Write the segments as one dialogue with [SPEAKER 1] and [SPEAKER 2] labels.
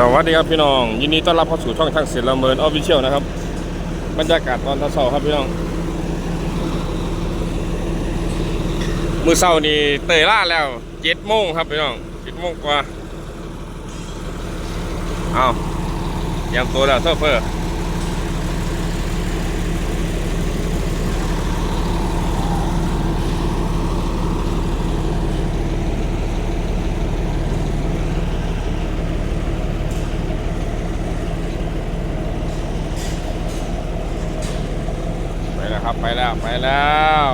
[SPEAKER 1] สวัสดีครับพี่น้อง ยินดีต้อนรับเข้าสู่ช่องทางเสียงละเมินออฟฟิเชียลนะครับ บรรยากาศตอนเช้าครับพี่น้อง มือเช้านี่เตยล่าแล้วเจ็ดโมงครับพี่น้องเจ็ดโมงกว่า เอาเตรียมตัวแล้วเซเฟอร์ ครับไปแล้วไปแล้ว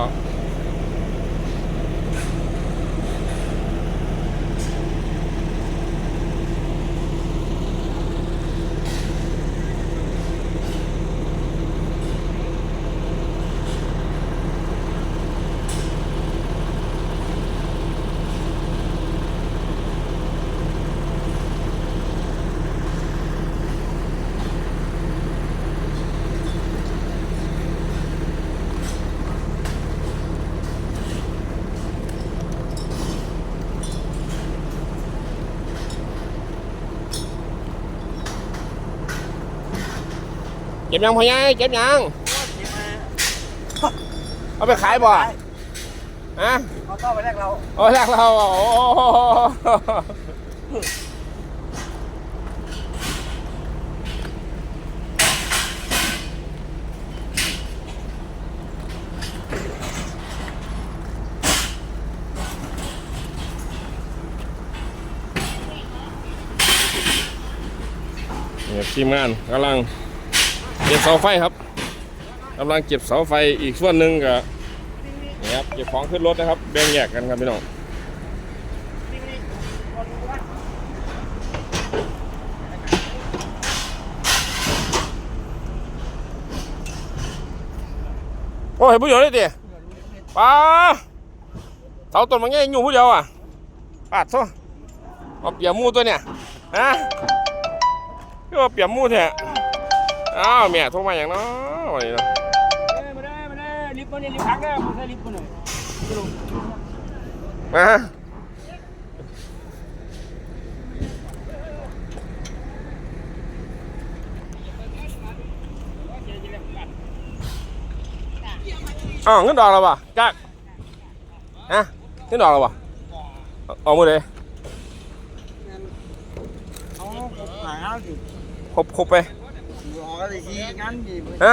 [SPEAKER 1] ก็บยังพ่อใหญ่เก็บยัง เอาไปขายบ่ ฮะ
[SPEAKER 2] เขาต้อไปแรกเรา
[SPEAKER 1] โอ้แรกเราโอ้โหนี่ครับทีมงานกำลังเก็บเสาไฟครับกำลังเก็บเสาไฟอีกส่วนหนึ่งกับนี่ครับเก็บของขึ้นรถนะครับ แบ่งแยกกันครับพี่น้องโอ้ยผู้เดียวเลยดิป้าเสาต้นมันง่อยู่ผู้เดียวอะปาดซ่เอาเปียกมูตัวเนี่ยฮะก็เอาเปียกหมูแท้ อ้าวแม่โทรมาอย่างน้อวันนี้เนาะ
[SPEAKER 2] มาได้มาได้ลิฟต์มาเนี่ยลิฟต์พักได้ผมใช้ลิฟต์มาหน่อย
[SPEAKER 1] มาอ๋อเงินดอกแล้วป่ะจักฮะเงินดอกแล้วป่ะเอาเอามือเลย
[SPEAKER 2] เอาหางานสิ
[SPEAKER 1] ครบครบไป
[SPEAKER 2] ออกอะไรสิงานดิ
[SPEAKER 1] ฮะ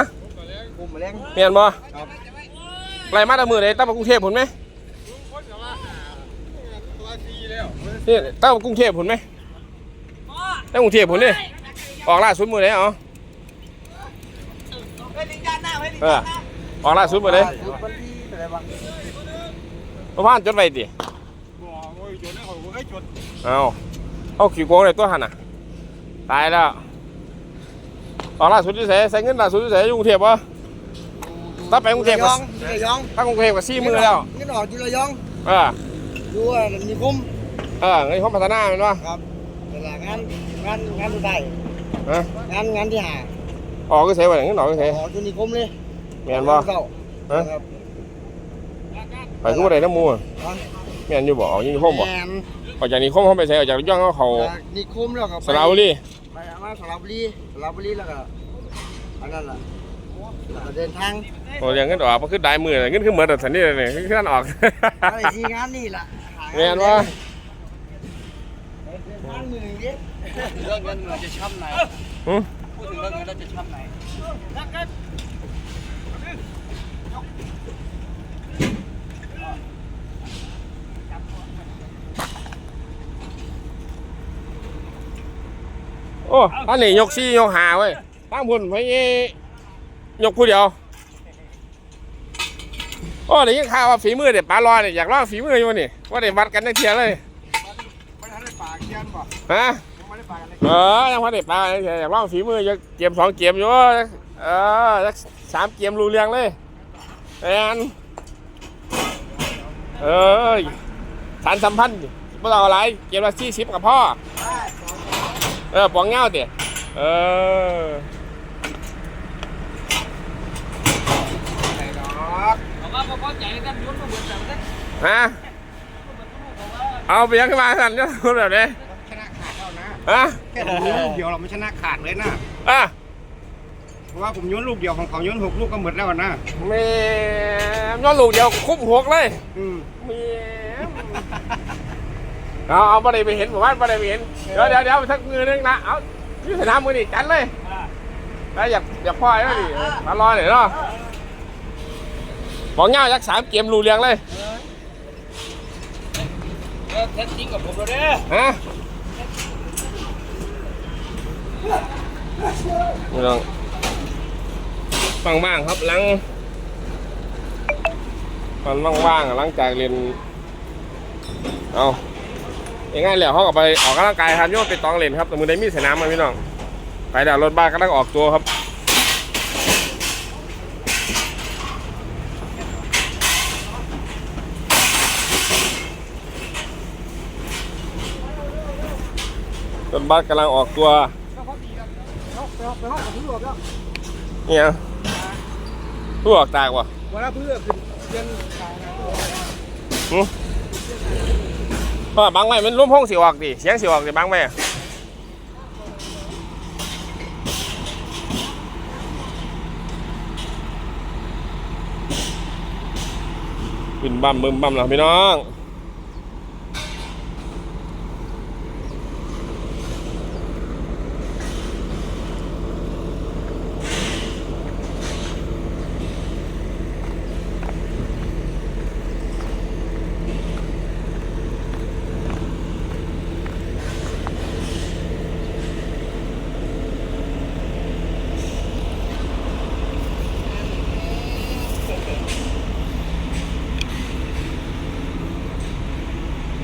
[SPEAKER 2] ผมมาแรง
[SPEAKER 1] เมียนบ่
[SPEAKER 2] ครับ
[SPEAKER 1] ไรมาแตะมือเลยตั้งมากรุงเทพผลไหมนี่ตั้งมากรุงเทพผลไหมตั้งกรุงเทพผลนี่ออกล่าสุดมือเลยเหรอ
[SPEAKER 2] ไม่ลิงด้านหน้าไม่ลิง
[SPEAKER 1] เออออกล่าสุดมือเลย
[SPEAKER 2] วันที่อะไรบ้าง
[SPEAKER 1] ประมาณจดไว้ดิ
[SPEAKER 2] โอ้ยจดนะเขาไม่จด
[SPEAKER 1] เอาเอาขี่โกงเลยตัวหันอะ ตายแล้ว ออกล่าสุดที่ไหนใส่เงินล่าสุดที่ไหนอยู่กรุงเทพวะถ้าไปกรุงเทพ
[SPEAKER 2] ย
[SPEAKER 1] ก็
[SPEAKER 2] องระยอง
[SPEAKER 1] ถ้ากรุงเทพก็สี่มือแล้ว
[SPEAKER 2] นี่ออกจุระยอง
[SPEAKER 1] เออ
[SPEAKER 2] ดูว่ามีคุ้ม
[SPEAKER 1] เออเงินเขาพัฒนาเป็นวะ
[SPEAKER 2] ครับแต่ละงานงานงานสุดท้าย
[SPEAKER 1] ฮะ
[SPEAKER 2] งานงานที่หา
[SPEAKER 1] ออกก็ใส่ไว้เงินออกก็ใส่
[SPEAKER 2] ออกจุนิคมเลย
[SPEAKER 1] เมียนบ่
[SPEAKER 2] เก่า
[SPEAKER 1] ฮะ
[SPEAKER 2] ครับ
[SPEAKER 1] ไปคือบ่ได้น้ำมูอะแม่นอยู่บ่ออกยูนิคมบ่
[SPEAKER 2] แมน
[SPEAKER 1] ออกจากนิคมเขาไปใส่ออกจากย่องเขาเขา
[SPEAKER 2] จากนิคมแล้วก็ไป
[SPEAKER 1] สระบุรี
[SPEAKER 2] ไป มาสระบุรีสระบุรีแล้วก็อันนั้นล่ะแล้วก็เดินทาง
[SPEAKER 1] โอ้ยเงินออกมันคือได้มือเงินคือเหมือนแต่สันนี่เลยคือท่านออก
[SPEAKER 2] อะไรที่งานนี่ล่ะหางาน
[SPEAKER 1] แม่นว่า
[SPEAKER 2] เดินทางมือเยอะเรื่องเงินเราจะช้ำไหน
[SPEAKER 1] หืม
[SPEAKER 2] พูดถึงเรื่องเงินเราจะช้ำไหน
[SPEAKER 1] โอ้ท่านนี่ยกซี่ยกหาเว้ยตั้งพุ่นไปยกผู้เดียว โอ้เดี๋ยวยังข่าวว่าฝีมือเด็ดปลาลอยเนี่ยอยากลองฝีมืออยู่นี่ว่าเด็ดวัดกันได้เทียเลย
[SPEAKER 2] ไม่ทันได้ปาเคียนป่ะ
[SPEAKER 1] ฮะ
[SPEAKER 2] ไม่ได้ปากอะไร
[SPEAKER 1] เออยังพอเด็ดปลาอยากลองฝีมืออยากเกมสองเกมอยู่เออสักสามเกมรู้เรื่องเลยแอนเออสารสัมพันธ์ไม่ต้องอะไร เกมละสี่สิบกับพ่อ เออปองเงาเตี๋ยเออ
[SPEAKER 2] ไหนดอก
[SPEAKER 3] เอาว่าพอใจกันยุ่นมาเหมือนกัน
[SPEAKER 1] ฮะเอาไปยังขึ้นมาสั่นเนี่ยคุณแบบนี้
[SPEAKER 2] ชนะขาดเท่านะ
[SPEAKER 1] ฮะ
[SPEAKER 4] แค่ผมโยนลูกเดียวเราไม่ชนะขาดเลยนะ
[SPEAKER 1] อะ
[SPEAKER 4] เพราะว่าผมโยนลูกเดียวของเขาโยนหกลูกก็หมดแล้วนะ
[SPEAKER 1] แม่ย้อนลูกเดียวคุ้มหกเลย
[SPEAKER 4] อืม
[SPEAKER 1] แม่ เอาเอาบ่ได้ไปเห็นหมู่บ้านบ่ได้ไปเห็น เดี๋ยวเดี๋ยวเดี๋ยวสักมือนึงนะ เอาที่สนามมือนี่จัดเลยแล้วอยากอยากพ่อยแล้วดิมารอหน่อยเนาะบอกเงายักสามเกมรูเรียงเลย
[SPEAKER 3] เออแท้จริงกับผมแล้วเด้อ
[SPEAKER 1] ฮะไม่ต้องฟังบ้างครับหลังมันว่างๆหลังจากเรียนเอา อย่างง่ายแล้วเขาก็ไปออกกำลังกายครับโยนไปตองเล่นครับแต่มือได้มีสนามมาพี่น้องไปดาวรถบ้านกำลังออกตัวครับรถบ้านกำลังออกตัวเนี่ยผู้ออกตากวะ
[SPEAKER 4] เวลาเพื่อขึ้นเรียน
[SPEAKER 1] เพราะบังไว้มันร่วมห้องสิออกดิเสียงสิออกดิบังไว้ขึ้นบั่มบึมบั่มแล้วพี่น้อง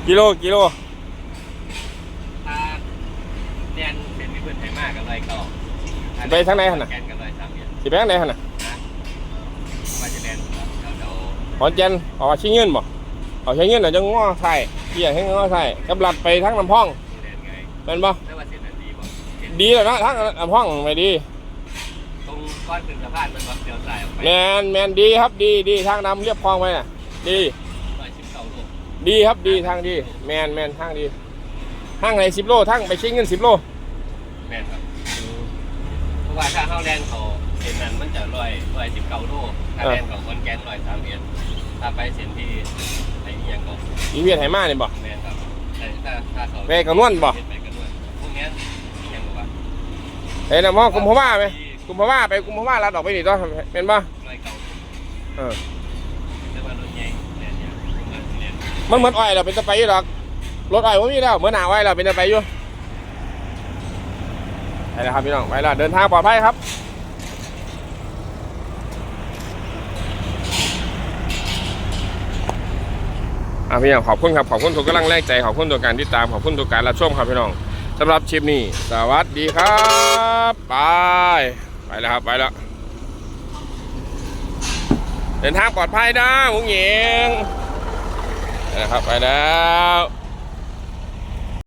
[SPEAKER 1] กิโลกิโล
[SPEAKER 3] อ่าแดนเป็นมีเพื่อนไทยมากกันเลยก็
[SPEAKER 1] ไปทางไหนหั่นน่ะ
[SPEAKER 3] แกนกันเลยสามเดือน
[SPEAKER 1] สิไปทางไหนหั่นน่ะ
[SPEAKER 3] ว่าจะแดนเราเรา
[SPEAKER 1] ขอนแก่นออกชิงเงินบ่เอาชิงเงินเดี๋ยวจะง้อใส่เกี่ยให้ง้อใส่กับลัดไปทั้งลำพ้อง
[SPEAKER 3] แดนไง
[SPEAKER 1] เป็นบ่
[SPEAKER 3] ไม่ว่าเส้นนั้นดีบ่เส้น
[SPEAKER 1] ดีแล้วนะทั้งลำพ้องไม่ดี
[SPEAKER 3] ตรงก้อนถึงสะพานมันก็เดียวสายออกไป
[SPEAKER 1] แมนแมนดีครับดีดีทางนำเรียบคลองไปน่ะ ดี ดีครับดีทางดี แมนแมนทางดีทางไหนสิบโลทางไปชิงเงินสิบโล
[SPEAKER 3] แม่นครับเพราะว่าถ้าเข้าแดนเขาเส้นนั้นมันจะร้อยร้อยสิบเก้าโลถ้าแดนของคนแกนร้อยสามเดือนถ้าไปเส้นที่ไอ้เอียงก็
[SPEAKER 1] อีเวียนไหมาเนี่ยบ่
[SPEAKER 3] แม่นครับแต่ถ้าถ้าเขา
[SPEAKER 1] ไปกระนวลบ่
[SPEAKER 3] เห็นไปกันด้วยพวกเนี้ยที่ยังบอกว่า
[SPEAKER 1] เฮ้ยนะพ่อกุมภาวะไหมกุมภาวะไปกุมภาวะลัดออกไปนี่ต้องเป็นบ่
[SPEAKER 3] รอยเก่า
[SPEAKER 1] เออ
[SPEAKER 3] แต่ว่ารถใหญ่เนี่ยเนี่ยมันเนี่ย
[SPEAKER 1] มันเหมือนอ้อยเราเป็นตะไปอยู่หรอกรถอ้อยว่ามีแล้วเหมือนหนาอ้อยเราเป็นตะไปอยู่ไปแล้วครับพี่น้องไปแล้วเดินทางปลอดภัยครับอะพี่น้องขอบคุณครับขอบคุณทุกกำลังแรงใจขอบคุณทุกการติดตามขอบคุณทุกการรับชมครับพี่น้องสำหรับคลิปนี้สวัสดีครับไปไปแล้วครับไปแล้วเดินทางปลอดภัยนะหงเหง นะครับไปแล้ว